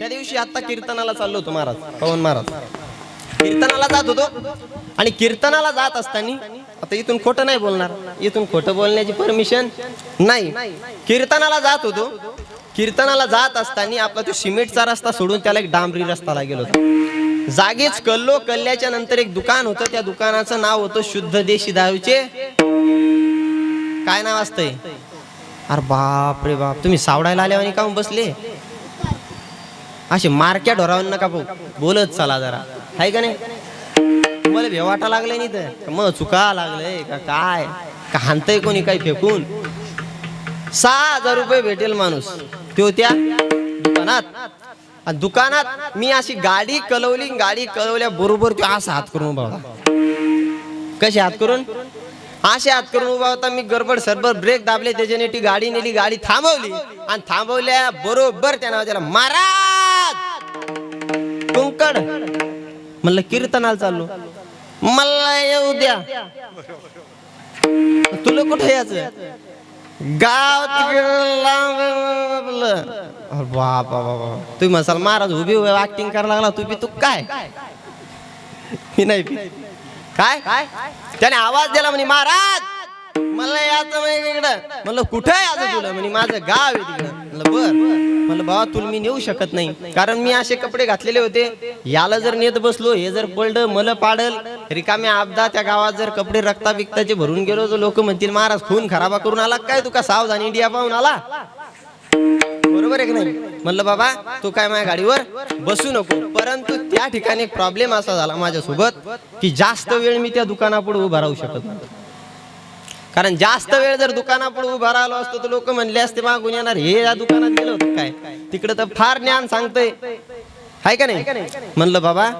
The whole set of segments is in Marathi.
त्या दिवशी आता कीर्तनाला चाललो होतो महाराज पवन महाराज. कीर्तनाला जात होतो. आणि कीर्तनाला जात असताना आता इथून खोटं नाही बोलणार इथून खोटं बोलण्याची परमिशन नाही. कीर्तनाला जात होतो. कीर्तनाला जात असताना आपला तो सिमेंटचा रस्ता सोडून त्याला एक डांबरी रस्ताला गेलो होतो. जागीच कल्लो कल्ल्याच्या नंतर एक दुकान होतं. त्या दुकानाचं नाव होतं शुद्ध देशी दारूचे. काय नाव असतंय? अरे बाप रे बाप. तुम्ही सावडायला आल्या आणि काहून बसले? असे मारक्या ढोरावर नका भाऊ बोलत चला जरा. हाय का नाही? तुम्हाला भेवाटा लागलाय नाही तर? मग चुका लागलंय? का काय? का हाणतंय कोणी काही फेकून? सहा हजार रुपये भेटेल माणूस. तो त्या दुकानात. आणि दुकानात मी अशी गाडी कलवली गाडी कलवल्या बरोबर तो असा हात करून उभा होता. कसे हात करून? असे हात करून उभा होता. मी गडबड सरबर ब्रेक दाबले. त्याच्याने ती गाडी नेली. गाडी थांबवली. आणि थांबवल्या बरोबर त्या नाव मारा कुंकड म्हणलं कीर्तनाला चाललो. मला येऊ द्या. तुला कुठे यायचं गाव बाप बाप. तुम्ही मसाल महाराज उभी उभी ऍक्टिंग करायला लागला तू बी तू काय? मी नाही पी. काय? त्याने आवाज दिला म्हणे महाराज मला याचं म्हणे इकडं म्हणलं कुठं यायचं तुला? म्हणे माझं गाव आहे तिकडं. म्हणलं बर. म्हणलं बाबा तुला मी नेऊ शकत नाही. कारण मी असे कपडे घातलेले होते. याला जर नेत बसलो हे जर पडलं मला पाडल रिकामी आपदा त्या गावात जर कपडे रक्ता बिकताचे भरून गेलो तर लोक म्हणतील महाराज खून खराबा करून आला काय तुका सावधान इंडिया पाहून आला? बरोबर आहे की नाही? म्हणलं बाबा तू काय माझ्या गाडीवर बसू नको. परंतु त्या ठिकाणी एक प्रॉब्लेम असा झाला माझ्यासोबत की जास्त वेळ मी त्या दुकानापुढे उभा राहू शकत कारण जास्त वेळ जर दुकानापुढे उभा राहिलो असतो तर लोक म्हणले असते मागून येणार हे या दुकानात गेलं होतं काय? तिकडे तर फार ज्ञान सांगतंय. हाय का नाही? म्हणलं बाबा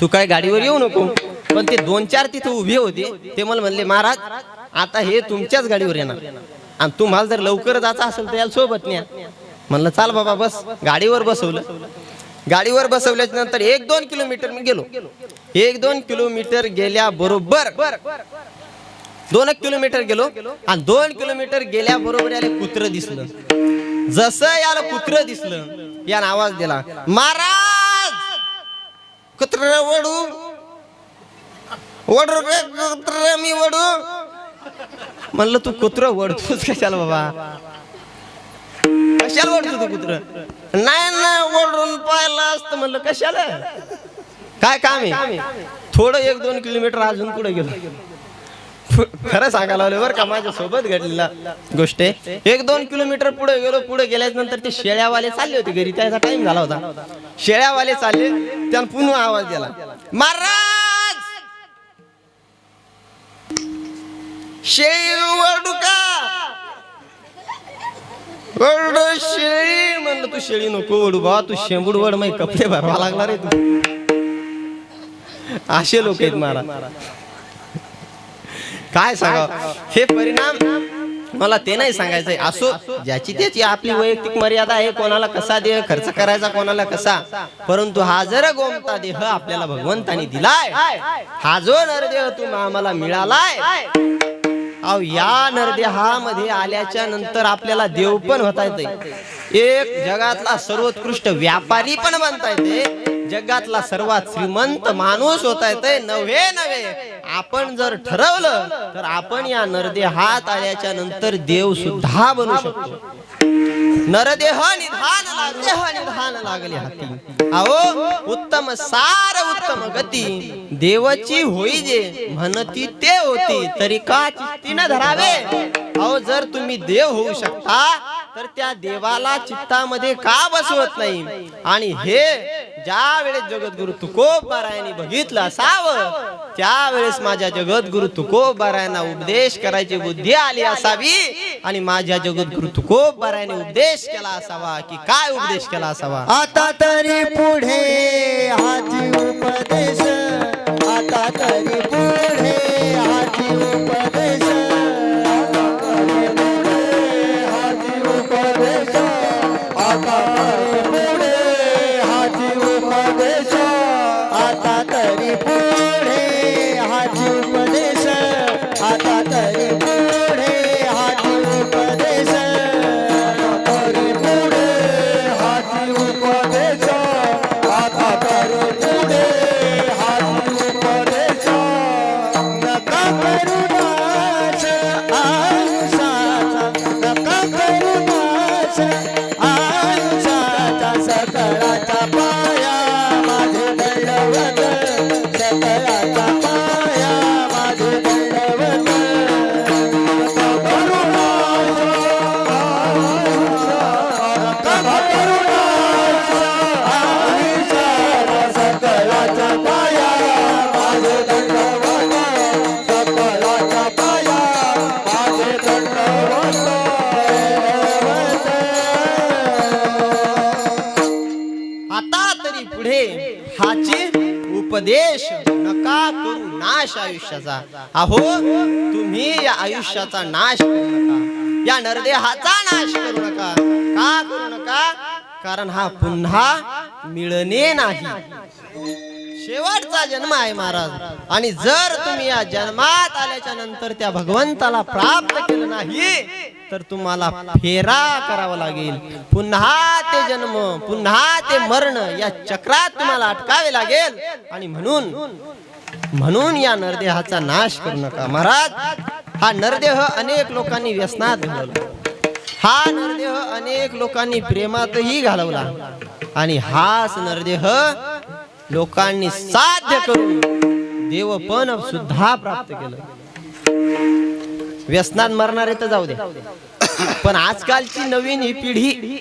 तू काय गाडीवर येऊ नको. पण ते दोन चार तिथे उभे होते. ते मला म्हणले महाराज आता हे तुमच्याच गाडीवर येणार. आणि तुम्हाला जर लवकर जायचं असेल तर याला सोबत न्या. म्हणलं चाल बाबा बस. गाडीवर बसवलं. गाडीवर बसवल्याच्या नंतर एक दोन किलोमीटर मी गेलो. एक दोन किलोमीटर गेल्या बरोबर दोन एक किलोमीटर गेलो आणि दोन किलोमीटर गेल्याबरोबर याला कुत्र दिसलं. जसं याला कुत्र दिसलं यानं आवाज दिला महाराज कुत्र वडू वडू रे कुत्र मी वडू. म्हणलं तू कुत्र वडतोस कशाला बाबा? कशाला वडतो तू कुत्र? नाही नाही वडून पाहिलं असतं. म्हणलं कशाला? काय काम आहे? थोडं एक दोन किलोमीटर अजून पुढे गेलो. खरं सांगायला लागलो बरं का माझ्या सोबत घडलेला गोष्ट एक दोन किलोमीटर पुढे गेलो पुढे गेल्याच नंतर ते शेळ्यावाले चालले होते घरी त्याचा टाइम झाला होता. शेळ्यावाले चालले त्यानं पुन्हा आवाज दिला. महाराज! शेळी ओरडू का? ओरडू शेळी? म्हणलं तू शेळी नको ओढू बा तू शेंबूड वड मग कपडे भरवा लागला रे तू. असे लोक आहेत महाराज. काय सांगा हे परिणाम मला ते नाही सांगायचंय. असो ज्याची त्याची आपली वैयक्तिक मर्यादा आहे कोणाला कसा देह खर्च करायचा कोणाला कसा. परंतु हा जर गोमता देह आपल्याला भगवंतानी दिलाय हा जो नरदेह तू आम्हाला मिळालाय अहो या नरदेहामध्ये आल्याच्यानंतर आपल्याला देव पण होता येते एक जगातला सर्वोत्कृष्ट व्यापारी पण बनता येते जगातला सर्वात श्रीमंत माणूस होता येते नव्हे नव्हे. आपण जर ठरवलं तर आपण या नरदेहात आल्याच्यानंतर देव सुद्धा बनू शकतो. नरदेह निधान देह निधान लागले हाती. अहो उत्तम सार उत्तम गती. देवाची होई जे म्हणती ते होती तरी का चित्तीनं धरावे? अहो जर तुम्ही देव होऊ शकता तर त्या देवाला चित्तामध्ये का बसवत नाही? आणि हे ज्या वेळेस जगद्गुरु तुकोबारायांनी बघितलं असावं त्यावेळेस माझ्या जगद्गुरु तुकोबारायांना उपदेश करायची बुद्धी आली असावी आणि माझ्या जगद्गुरु तुकोबारायांनी उपदेश केला असावा की काय उपदेश केला असावा? आता तरी पुढे हाती उपदेश आता तरी पुढे पुढे हाची उपदेश नका करू नाश आयुष्याचा. अहो तुम्ही या आयुष्याचा नाश करू नका. या नरदेहाचा नाश करू नका. का करू नका? कारण हा पुन्हा मिळणे नाही. शेवटचा जन्म आहे महाराज. आणि जर तुम्ही या जन्मात आल्याच्यानंतर त्या भगवंताला प्राप्त केलं नाही तर तुम्हाला फेरा करावा लागेल. पुन्हा ते जन्म पुन्हा ते मरण या चक्रात तुम्हाला अटकावे लागेल. आणि म्हणून म्हणून या नरदेहाचा नाश करू नका. महाराज हा नरदेह अनेक लोकांनी व्यसनात घालवला. हा नरदेह अनेक लोकांनी प्रेमातही घालवला. आणि हाच नरदेह लोकांनी साध्य करून देवपण सुद्धा प्राप्त केलं. व्यसनात मरणारे तर जाऊ दे. पण आजकालची नवीन ही पिढी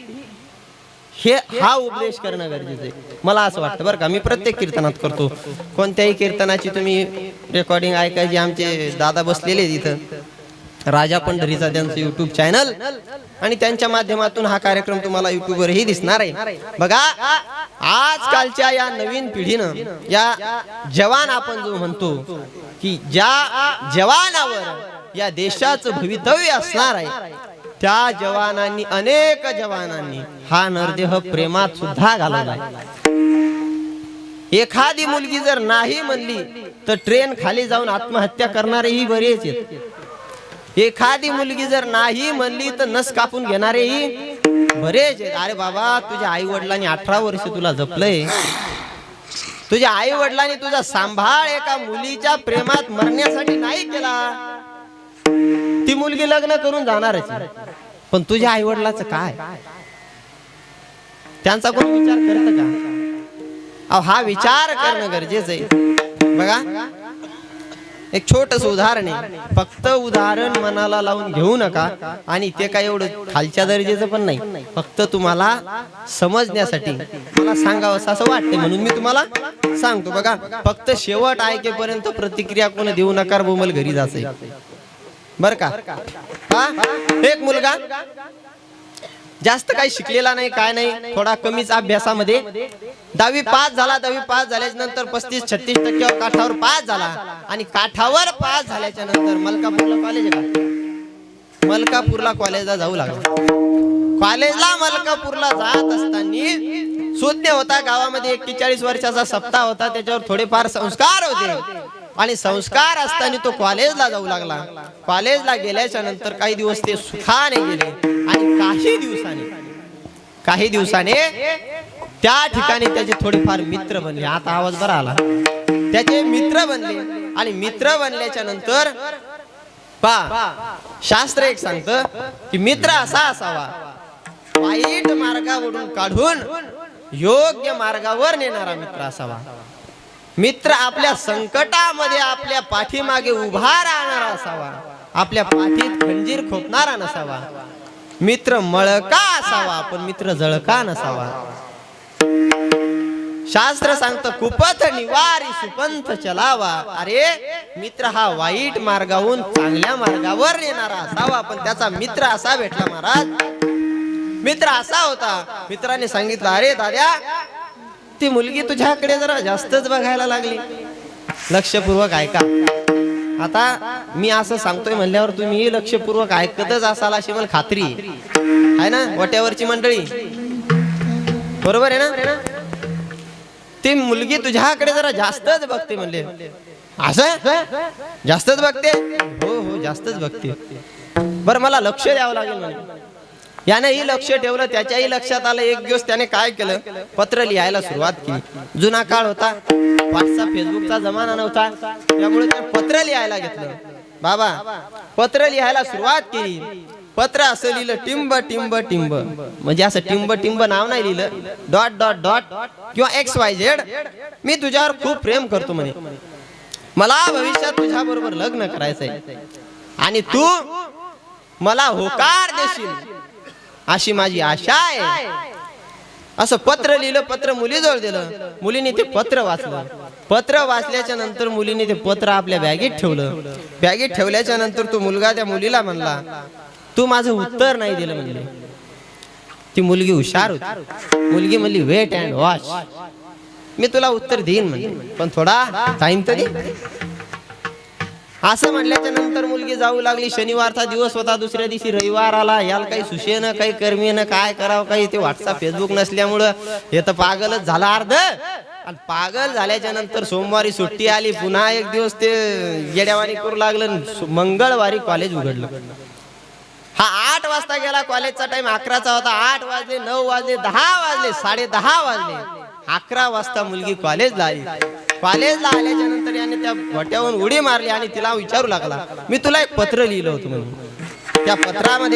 हे हा उपदेश करणं गरजेचं आहे. मला असं वाटतं बरं का मी प्रत्येक कीर्तनात करतो. कोणत्याही कीर्तनाची तुम्ही रेकॉर्डिंग ऐकायची आमचे दादा बसलेले आहेत इथं. राजा पंढरीचा त्यांचं युट्यूब चॅनल आणि त्यांच्या माध्यमातून हा कार्यक्रम तुम्हाला युट्यूबवरही दिसणार आहे. बघा आजकालच्या या नवीन पिढीनं या जवान आपण जो म्हणतो की ज्या जवानावर या देशाचं भवितव्य असणार आहे. त्या जवानांनी अनेक जवानांनी हा नरदेह प्रेमात सुद्धा घालवला. एखादी मुलगी जर नाही म्हणली तर ट्रेन खाली जाऊन आत्महत्या करणारेही बरेच आहेत. एखादी मुलगी जर नाही म्हणली तर नस कापून घेणारेही बरेच आहेत. अरे बाबा तुझ्या आई वडिलांनी अठरा वर्ष तुला जपलंय. तुझ्या आई वडिलांनी तुझा सांभाळ एका मुलीच्या प्रेमात मरण्यासाठी नाही केला. ती मुलगी लग्न करून जाणारच पण तुझ्या आई वडिलाच काय? त्यांचा कोण विचार करत का? अहो हा विचार करणं गरजेचं आहे. बघा. एक छोटस उदाहरण आहे. फक्त उदाहरण मनाला लावून घेऊ नका आणि ते काय एवढं खालच्या दर्जेचं पण नाही. फक्त तुम्हाला समजण्यासाठी मला सांगावं असं वाटतं म्हणून मी तुम्हाला सांगतो. बघा फक्त शेवट ऐकेपर्यंत प्रतिक्रिया कोण देऊ नका बोमल घरी जायचं बर का? हा? एक मुलगा? जास्त काही शिकलेला नाही काय नाही थोडा कमीच अभ्यासामध्ये. दहावी पास झाला दहावी पास झाल्याच्यानंतर पस्तीस छत्तीस टक्क्यावर काठावर पास झाला. आणि काठावर पास झाल्याच्यानंतर मलकापूरला कॉलेज आहे मलकापूरला कॉलेजला जाऊ लागला. कॉलेजला मलकापूरला जात असताना शून्य होता गावामध्ये एक्केचाळीस वर्षाचा सप्ताह होता त्याच्यावर थोडेफार संस्कार होते. आणि संस्कार असताना तो कॉलेजला जाऊ लागला. कॉलेजला गेल्याच्यानंतर काही दिवस ते सुखाने गेले. आणि काही दिवसाने काही दिवसाने त्या ठिकाणी त्याचे थोडेफार मित्र बनले. आता आवाज बरा आला. त्याचे मित्र बनले. आणि मित्र बनल्याच्या नंतर पा शास्त्र एक सांगत की मित्र असा असावा वाईट मार्गावरून काढून योग्य मार्गावर नेणारा मित्र असावा. मित्र आपल्या संकटामध्ये आपल्या पाठीमागे उभा राहणारा असावा. आपल्या पाठीत खंजीर खोपणारा नसावा. मित्र मळका असावा पण मित्र जळका नसावा. शास्त्र सांगतं कुपथ निवारी सुपंथ चलावा. अरे मित्र हा वाईट मार्गाहून चांगल्या मार्गावर येणारा असावा पण त्याचा मित्र असा भेटला महाराज. मित्र असा होता मित्राने सांगितलं अरे दाद्या ती मुलगी तुझ्याकडे जरा जास्तच बघायला लागली. लक्षपूर्वक ऐका. आता मी असं सांगतोय म्हणल्यावर तुम्ही लक्षपूर्वक ऐकतच असाल अशी मला खात्री आहे. ना वाट्यावरची मंडळी? बरोबर आहे ना? ती मुलगी तुझ्याकडे जरा जास्तच बघते म्हणले. असं? जास्तच बघते? हो हो जास्तच बघते. बरं मला लक्ष द्यावं लागेल यानंही लक्ष ठेवलं त्याच्याही लक्षात आलं. एक दिवस त्याने काय केलं? पत्र लिहायला सुरुवात केली. जुना काळ होता. व्हॉट्सअप फेसबुकचा जमाना नव्हता. त्यामुळे त्याने पत्र लिहायला घेतलं. बाबा पत्र लिहायला सुरुवात केली. पत्र असं लिहिलं टिंब टिंब टिंब. म्हणजे असं टिंब टिंब नाव नाही लिहिलं. Dot dot dot. किंवा एक्स वाय झेड मी तुझ्यावर खूप प्रेम करतो म्हणे. मला भविष्यात तुझ्या बरोबर लग्न करायचंय. आणि तू मला होकार देशील. अशी माझी आशा आहे. असं पत्र लिहिलं पत्र मुलीजवळ दिलं. मुलीने ते पत्र वाचलं. पत्र वाचल्याच्या नंतर मुलीने ते पत्र आपल्या बॅगेत ठेवलं. बॅगेत ठेवल्याच्या नंतर तो मुलगा त्या मुलीला म्हणला तू माझं उत्तर नाही दिलं म्हणले. ती मुलगी हुशार होती. मुलगी म्हणली वेट अँड वॉच मी तुला उत्तर देईन म्हणे पण थोडा टाइम तरी असं म्हणल्याच्या नंतर मुलगी जाऊ लागली. शनिवारचा दिवस होता दुसऱ्या दिवशी रविवार आला. याला काही सुशेनं काही कर्मीनं काय करावं काही ते व्हॉट्सअप फेसबुक नसल्यामुळं हे तर पागलच झाला अर्ध. आणि पागल झाल्याच्यानंतर सोमवारी सुट्टी आली. पुन्हा एक दिवस ते येड्यावानी करू लागलं आणि मंगळवारी कॉलेज उघडलं. हा आठ वाजता गेला. कॉलेजचा टाइम अकराचा होता. आठ वाजले नऊ वाजले दहा वाजले साडे दहा वाजले. अकरा वाजता मुलगी कॉलेजला आली. कॉलेजला आल्याच्यानंतर याने त्या गोट्यावरून उडी मारली आणि तिला विचारू लागला. मी तुला एक पत्र लिहिलं होतं म्हणून. त्या पत्रामध्ये